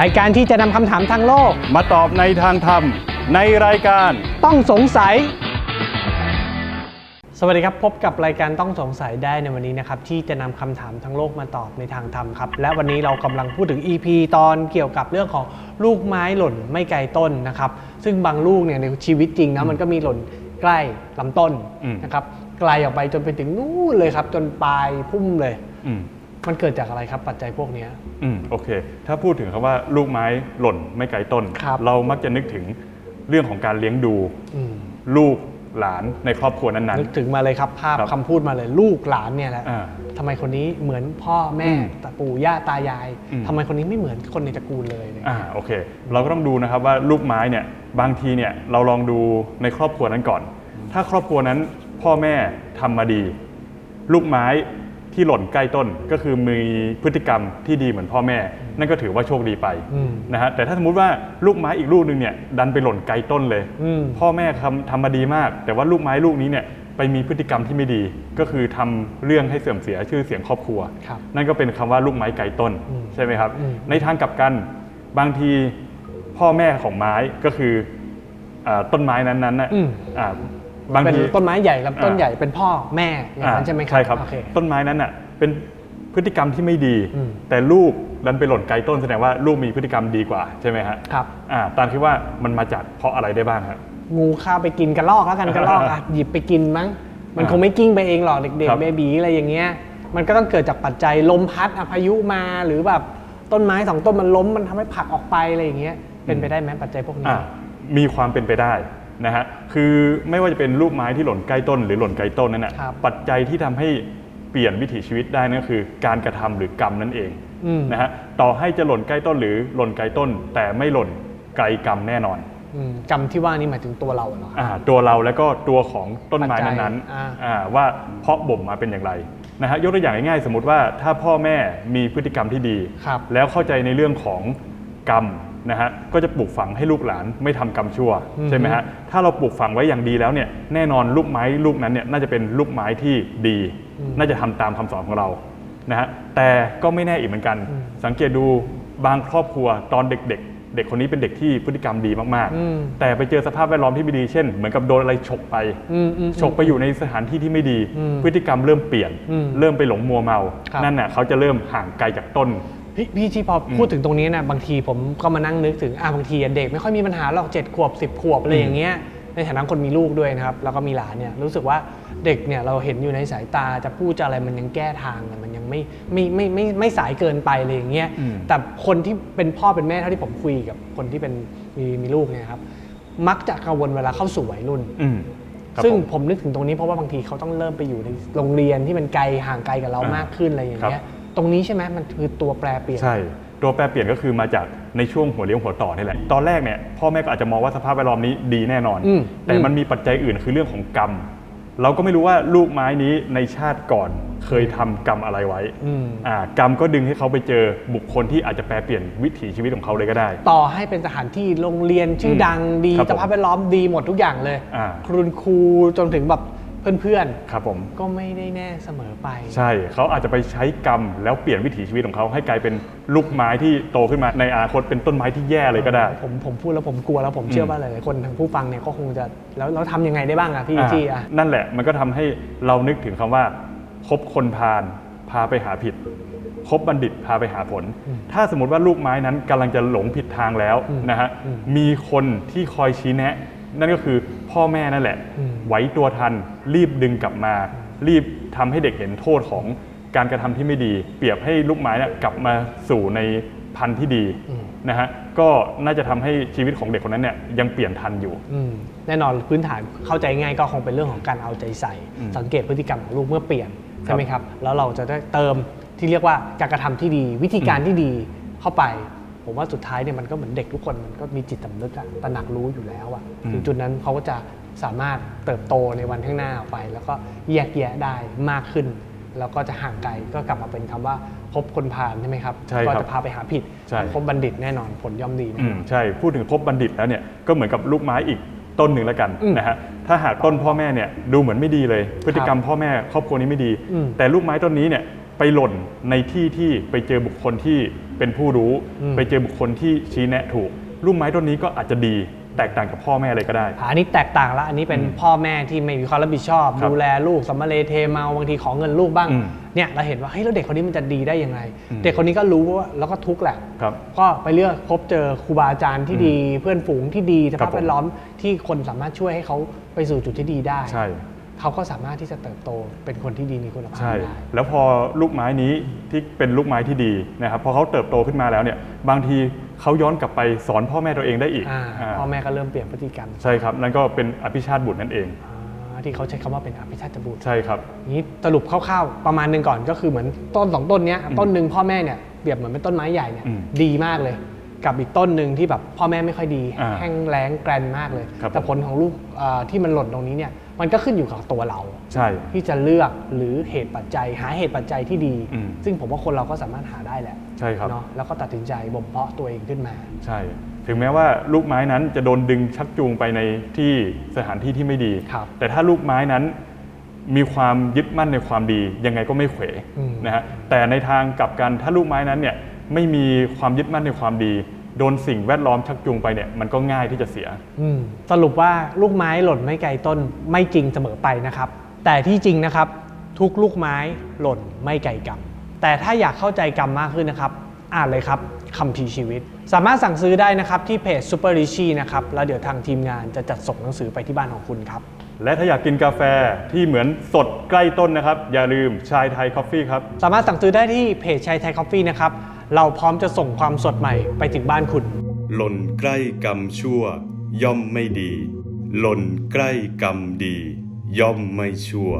รายการที่จะนำคำถามทางโลก มาตอบในทางธรรม ในรายการ ต้องสงสัย สวัสดีครับ พบกับรายการต้องสงสัยได้ในวันนี้นะครับ ที่จะนำคำถามทั้งโลกมาตอบในทางธรรมครับ และวันนี้เรากำลังพูดถึง EP ตอนเกี่ยวกับเรื่องของลูกไม้หล่นไม่ไกลต้นนะครับ ซึ่งบางลูกเนี่ยในชีวิตจริงนะมันก็มีหล่นใกล้ลำต้นอืม นะครับไกลออกไปจนไปถึงนู่นเลยครับ จนปลายพุ่มเลย อืม มันเกิดจากอะไรครับปัจจัยพวกเนี้ย อืมโอเค ถ้าพูดถึงคำว่าลูกไม้หล่นไม่ไกลต้น ครับเรามักจะนึกถึงเรื่องของการเลี้ยงดูอืม ลูกหลานในครอบครัวนั้น นึกถึงมาเลยครับภาพครับคำพูดมาเลยลูกหลานเนี่ยแหละอ่าทำไมคนนี้เหมือนพ่อแม่อืมตาปู่ย่าตายายอืม ทำไมคนนี้ไม่เหมือนคนในตระกูลเลยๆอ่าโอเค เราก็ต้องดูนะครับว่าลูกไม้เนี่ยบางทีเนี่ยเราลองดูในครอบครัวนั้นก่อน ถ้าครอบครัวนั้นพ่อแม่ทำมาดี ลูกไม้ ที่หล่นใกล้ต้นก็คือมีพฤติกรรมที่ดีเหมือนพ่อแม่ นั่นก็ถือว่าโชคดีไปอืมนะฮะแต่ถ้าสมมติว่าลูกไม้อีกลูกหนึ่งเนี่ยดันไปหล่นไกลต้นเลยอืมพ่อแม่ทำทำมาดีมาก แต่ว่าลูกไม้ลูกนี้เนี่ยไปมีพฤติกรรมที่ไม่ดี ก็คือทำเรื่องให้เสื่อมเสียชื่อเสียงครอบครัวครับนั่นก็เป็นคำว่าลูกไม้ไกลต้นอืมใช่ไหมครับอืมในทางกลับกันบางทีพ่อแม่ของไม้ก็คืออ่าต้นไม้นั้นๆน่ะอืมอ่า บางเป็นทีต้นไม้ใหญ่ลำต้นอ่าใหญ่เป็นพ่อแม่อย่างนั้นอ่าใช่ไหมครับใช่ครับ โอเค ต้นไม้นั้นน่ะเป็นพฤติกรรมที่ไม่ดี อืม แต่ลูกดันไปหล่นไกลต้นแสดงว่าลูกมีพฤติกรรมดีกว่าใช่ไหมฮะครับ อ่าตามคิดว่ามันมาจากเพราะอะไรได้บ้างครับ งูข้าวไปกินกระลอกแล้วกันกระลอกอะหยิบไปกินมั้ง มันอ่าคงไม่กิ้งไปเองหรอกเด็กครับ ๆเบบีอะไรอย่างเงี้ย มันก็ต้องเกิดจากปัจจัยลมพัดอะพายุมาหรือแบบต้นไม้สองต้นมันล้มมันทำให้ผลักออกไปอะไรอย่างเงี้ยเป็นไปได้ไหมปัจจัยพวกนี้ อ่ามีความเป็นไปได้ นะฮะคือไม่ว่าจะเป็นลูกไม้ที่หล่นใกล้ต้น หรือหล่นไกลต้นนั่นนะครับปัจจัยที่ทำให้เปลี่ยนวิถีชีวิตได้นั่นก็คือ การกระทำหรือกรรมนั่นเองอืม นะฮะต่อให้จะหล่นใกล้ต้นหรือหล่นไกลต้น แต่ไม่หล่นไกลกรรมแน่นอน อืมกรรมที่ว่านี่หมายถึงตัวเราเหรอครับ อ่าตัวเราแล้วก็ตัวของต้นไม้ปัจจัยนั้นอ่า ๆอ่าว่าเพาะบ่มมาเป็นอย่างไรนะฮะยกตัวอย่างง่ายๆสมมติว่าถ้าพ่อแม่มีพฤติกรรมที่ดี ครับ แล้วเข้าใจในเรื่องของกรรม นะฮะก็จะปลูกฝังให้ลูกหลานไม่ทำกรรมชั่วอือฮึใช่ไหมฮะถ้าเราปลูกฝังไว้อย่างดีแล้วเนี่ยแน่นอนลูกไม้ลูกนั้นเนี่ยน่าจะเป็นลูกไม้ที่ดี น่าจะทำตามคำสอนของเรานะฮะแต่ก็ไม่แน่อีกเหมือนกัน สังเกตดูบางครอบครัวตอนเด็กๆ เด็กคนนี้เป็นเด็กที่พฤติกรรมดีมากอืมๆแต่ไปเจอสภาพแวดล้อมที่ไม่ดีเช่น เหมือนกับโดนอะไรฉกไปอืมอืมฉกไปอยู่ในสถานที่ที่ไม่ดีอืมพฤติกรรมเริ่มเปลี่ยนอืมเริ่มไปหลงมัวเมาครับนั่นน่ะเขาจะเริ่มห่างไกลจากต้น พี่พี่ที่พออมพูดถึงตรงนี้นะบางทีผมก็มานั่งนึกถึงอะบางทีอะเด็กไม่ค่อยมีปัญหาหรอกเจ็ดขวบสิบขวบอะไรอย่างเงี้ยในฐานะคนมีลูกด้วยนะครับแล้วก็มีหลานเนี่ยรู้สึกว่าเด็กเนี่ยเราเห็นอยู่ในสายตาจะพูดจะอะไรมันยังแก้ทางอะมันยังไม่ไม่ไม่ไม่ไม่สายเกินไปอะไรอย่างเงี้ยอืมแต่คนที่เป็นพ่อเป็นแม่เท่าที่ผมคุยกับคนที่เป็นมีมีลูกเนี่ยครับมักจะกังวลเวลาเข้าสู่วัยรุ่นอืมครับซึ่งผมผมนึกถึงตรงนี้เพราะว่าบางทีเขาต้องเริ่มไปอยู่ในโรงเรียนที่มันไกลห่างไกลกับเราอ่ามมากขึ้นอะไรอย่างเงี้ครัยบ ตรงนี้ใช่ไหมมันคือตัวแปรเปลี่ยน ใช่ ตัวแปรเปลี่ยนก็คือมาจากในช่วงหัวเลี้ยวหัวต่อนี่แหละ ตอนแรกเนี่ยพ่อแม่ก็อาจจะมองว่าสภาพแวดล้อมนี้ดีแน่นอน อืมแต่อืมมันมีปัจจัยอื่นคือเรื่องของกรรม เราก็ไม่รู้ว่าลูกไม้นี้ในชาติก่อนเคยทำกรรมอะไรไว้อืม อ่ากรรมก็ดึงให้เขาไปเจอบุคคลที่อาจจะแปรเปลี่ยนวิถีชีวิตของเขาเลยก็ได้ ต่อให้เป็นสถานที่โรงเรียนชื่ออมดังดีครับผมสภาพแวดล้อมดีหมดทุกอย่างเลยอ่าคุณครูจนถึงแบบ เพื่อนครับผมๆ ก็ไม่ได้แน่เสมอไป ใช่เขาอาจจะไปใช้กรรมแล้วเปลี่ยนวิถีชีวิตของเขาให้กลายเป็นลูกไม้ที่โตขึ้นมาในอนาคตเป็นต้นไม้ที่แย่เลยก็ได้ ผมผมพูดแล้วผมกลัวแล้วผมเชื่อว่าหลายๆคนทางผู้ฟังเนี่ยก็คงจะแล้วเราทำยังไงได้บ้างอะพี่อ่าที่อะนั่นแหละมันก็ทำให้เรานึกถึงคำว่าคบคนพาลพาไปหาผิดคบบัณฑิตพาไปหาผล ถ้าสมมติว่าลูกไม้นั้นกำลังจะหลงผิดทางแล้วนะฮะมีคนที่คอยชี้แนะ นั่นก็คือ พ่อแม่นั่นแหละ ไหวตัวทัน รีบดึงกลับมา รีบทำให้เด็กเห็นโทษของการกระทำที่ไม่ดี เปรียบให้ลูกไม้เนี่ยกลับมาสู่ในพันธุ์ที่ดีนะฮะก็น่าจะทำให้ชีวิตของเด็กคนนั้นเนี่ยยังเปลี่ยนทันอยู่อืมแน่นอนพื้นฐานเข้าใจง่ายก็คงเป็นเรื่องของการเอาใจใส่ สังเกตพฤติกรรมของลูกเมื่อเปลี่ยนใช่ไหมครับแล้วเราจะได้เติมที่เรียกว่าการกระทำที่ดี วิธีการที่ดีเข้าไป ผมว่าสุดท้ายเนี่ยมันก็เหมือนเด็กทุกคนมันก็มีจิตสำนึกอะตระหนักรู้อยู่แล้วอะอืมถึงจุดนั้นเขาก็จะสามารถเติบโตในวันข้างหน้าออกไป แล้วก็แยกแยะได้มากขึ้น แล้วก็จะห่างไกลก็กลับมาเป็นคำว่าพบคนพาลใช่ไหมครับใช่ครับก็จะพาไปหาผิดใช่ พบบัณฑิตแน่นอนผลย่อมดีแน่อืนมอนใช่ พูดถึงพบบัณฑิตแล้วเนี่ยก็เหมือนกับลูกไม้อีกต้นหนึ่งแล้วกันอืมนะฮะถ้าหากต้นพ่อแม่เนี่ยดูเหมือนไม่ดีเลย พฤติกรรมพ่อแม่ครอบครัวนี้ไม่ดี อืมแต่ลูกไม้ต้นนี้เนี่ยไปหล่นในที่ที่ไปเจอบุคคลที่ เป็นผู้รู้อืมไปเจอบุคคลที่ชี้แนะถูกลูกไม้ต้นนี้ก็อาจจะดีแตกต่างกับพ่อแม่เลยก็ได้อันนี้แตกต่างละอันนี้เป็นอืมพ่อแม่ที่ไม่มีความรับผิดชอบครับดูแลลูกสัมมาเลเทเมาบางทีขอเงินลูกบ้างอืมเนี่ยเราเห็นว่าเฮ้ยแล้วเด็กคนนี้มันจะดีได้ยังไงอืมเด็กคนนี้ก็รู้ว่าแล้วก็ทุกข์แหละครับก็ไปเลือกพบเจอครูบาอาจารย์ที่ดี เพื่อนฝูงที่ดีสครัภาบพผมแวดล้อมที่คนสามารถช่วยให้เขาไปสู่จุดที่ดีได้ใช่ เขาก็สามารถที่จะเติบโตเป็นคนที่ดีมีคุณภาพใช่ ได้ แล้วพอลูกไม้นี้ที่เป็นลูกไม้ที่ดีนะครับพอเขาเติบโตขึ้นมาแล้วเนี่ยบางทีเขาย้อนกลับไปสอนพ่อแม่ตัวเองได้อีกอ่าอ่าพ่อแม่ก็เริ่มเปลี่ยนพฤติกรรมใช่ครับนั่นก็เป็นอภิชาติบุตรนั่นเอง อ่าที่เขาใช้คำว่าเป็นอภิชาติบุตร ใช่ครับ นี้สรุปคร่าวๆประมาณหนึ่งก่อนก็คือเหมือนต้นสองต้นเนี้ยอืมต้นหนึ่งพ่อแม่เนี่ยเปรียบเหมือนเป็นต้นไม้ใหญ่เนี่ยอืมดีมากเลย กับอีกต้นหนึ่งที่แบบพ่อแม่ไม่ค่อยดี อ่าแห้งแล้งแกรนมากเลย ครับแต่ผลของลูกเอ่อที่มันหล่นตรงนี้เนี่ย มันก็ขึ้นอยู่กับตัวเรา ใช่ ที่จะเลือกหรือเหตุปัจจัย หาเหตุปัจจัยที่ดี อืม ซึ่งผมว่าคนเราก็สามารถหาได้แหละใช่ครับ เนาะแล้วก็ตัดสินใจบ่มเพาะตัวเองขึ้นมา ใช่ ถึงแม้ว่าลูกไม้นั้นจะโดนดึงชักจูงไปในที่สถานที่ที่ไม่ดี ครับแต่ถ้าลูกไม้นั้นมีความยึดมั่นในความดี ยังไงก็ไม่เขวอืมนะฮะ แต่ในทางกลับกันถ้าลูกไม้นั้นเนี่ยไม่มีความยึดมั่นในความดี โดนสิ่งแวดล้อมชักจูงไปเนี่ยมันก็ง่ายที่จะเสีย อืมสรุปว่าลูกไม้หล่นไม่ไกลต้นไม่จริงเสมอไปนะครับ แต่ที่จริงนะครับ ทุกลูกไม้หล่นไม่ไกลกรรม แต่ถ้าอยากเข้าใจกรรมมากขึ้นนะครับ อ่านเลยครับคำพีร์ชีวิต สามารถสั่งซื้อได้นะครับที่เพจ Super r i c h i นะครับแล้วเดี๋ยวทางทีมงานจะจัดส่งหนังสือไปที่บ้านของคุณครับ และถ้าอยากกินกาแฟที่เหมือนสดใกล้ต้นนะครับ อย่าลืมชายไทยคอฟฟี่ครับ สามารถสั่งซื้อได้ที่เพจชายไทยคอฟฟี่นะครับ เราพร้อมจะส่งความสดใหม่ไปถึงบ้านคุณ หล่นใกล้กรรมชั่ว ย่อมไม่ดี หล่นใกล้กรรมดี ย่อมไม่ชั่ว